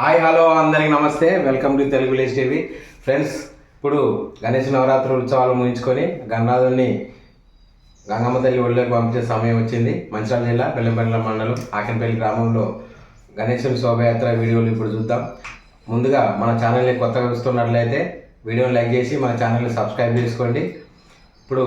Hi hello అందరికి నమస్తే. Welcome to Telugu లేజ్ టీవీ. ఫ్రెండ్స్ ఇప్పుడు గణేష్ నవరాత్రి ఉత్సవాలు ముగించుకొని గణనాథుని గంగమ్మ తల్లి ఒళ్ళోకి పంపించే సమయం వచ్చింది. మంచిర్యాల జిల్లా పెళ్ళంపల్లి మండలం ఆకినపల్లి గ్రామంలో గణేశుని శోభయాత్ర వీడియోలు ఇప్పుడు చూద్దాం. ముందుగా మన ఛానల్ని కొత్తగా చూస్తున్నట్లయితే వీడియోని లైక్ చేసి మన ఛానల్ని సబ్స్క్రైబ్ చేసుకోండి. ఇప్పుడు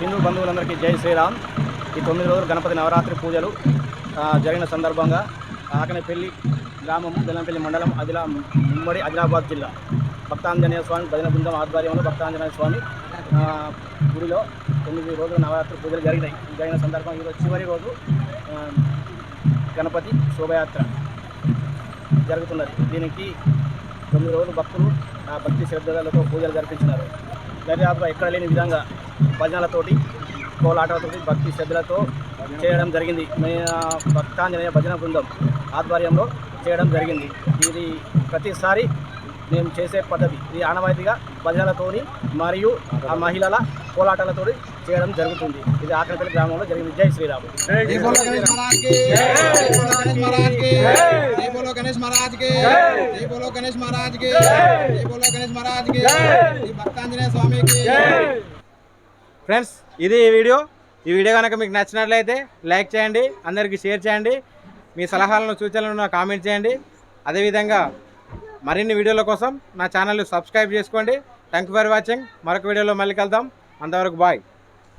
హిందూ బంధువులందరికీ జై శ్రీరామ్. ఈ తొమ్మిది రోజులు గణపతి నవరాత్రి పూజలు జరిగిన సందర్భంగా ఆకనపల్లి గ్రామం బెల్లంపల్లి మండలం అదిలా ఉమ్మడి ఆదిలాబాద్ జిల్లా. భక్తాంజనేయ స్వామి భజన బృందం ఆధ్వర్యంలో భక్తాంజనేయ స్వామి గుడిలో తొమ్మిది రోజులు నవరాత్రి పూజలు జరిగినాయి. జరిగిన సందర్భం ఈరోజు చివరి రోజు గణపతి శోభయాత్ర జరుగుతున్నది. దీనికి తొమ్మిది రోజులు భక్తులు భక్తి శ్రద్ధలతో పూజలు జరిపించినారు. దర్యాప్తుగా ఎక్కడ లేని విధంగా భజనలతోటి కోలాటలతోటి భక్తి శ్రద్ధలతో చేయడం జరిగింది. మే భక్తాంజనేయ భజన బృందం ఆధ్వర్యంలో చేయడం జరిగింది. ఇది ప్రతిసారి మేము చేసే పద్ధతి ఇది ఆనవాయితీగా భజనలతోని మరియు ఆ మహిళల పోరాటాలతో చేయడం జరుగుతుంది. ఇది ఆకలిపల్లి గ్రామంలో జరిగింది. జై శ్రీరాము. గణేష్ గణేష్ గణేష్ ఫ్రెండ్స్ ఇది ఈ వీడియో. ఈ వీడియో కనుక మీకు నచ్చినట్లయితే లైక్ చేయండి అందరికీ షేర్ చేయండి. మీ సలహాలను సూచనలను కామెంట్ చేయండి. అదేవిధంగా మరిన్ని వీడియోల కోసం నా ఛానల్ సబ్స్క్రైబ్ చేసుకోండి. థ్యాంక్ ఫర్ వాచింగ్ మరొక వీడియోలో మళ్ళీ కలుద్దాం. అంతవరకు బాయ్.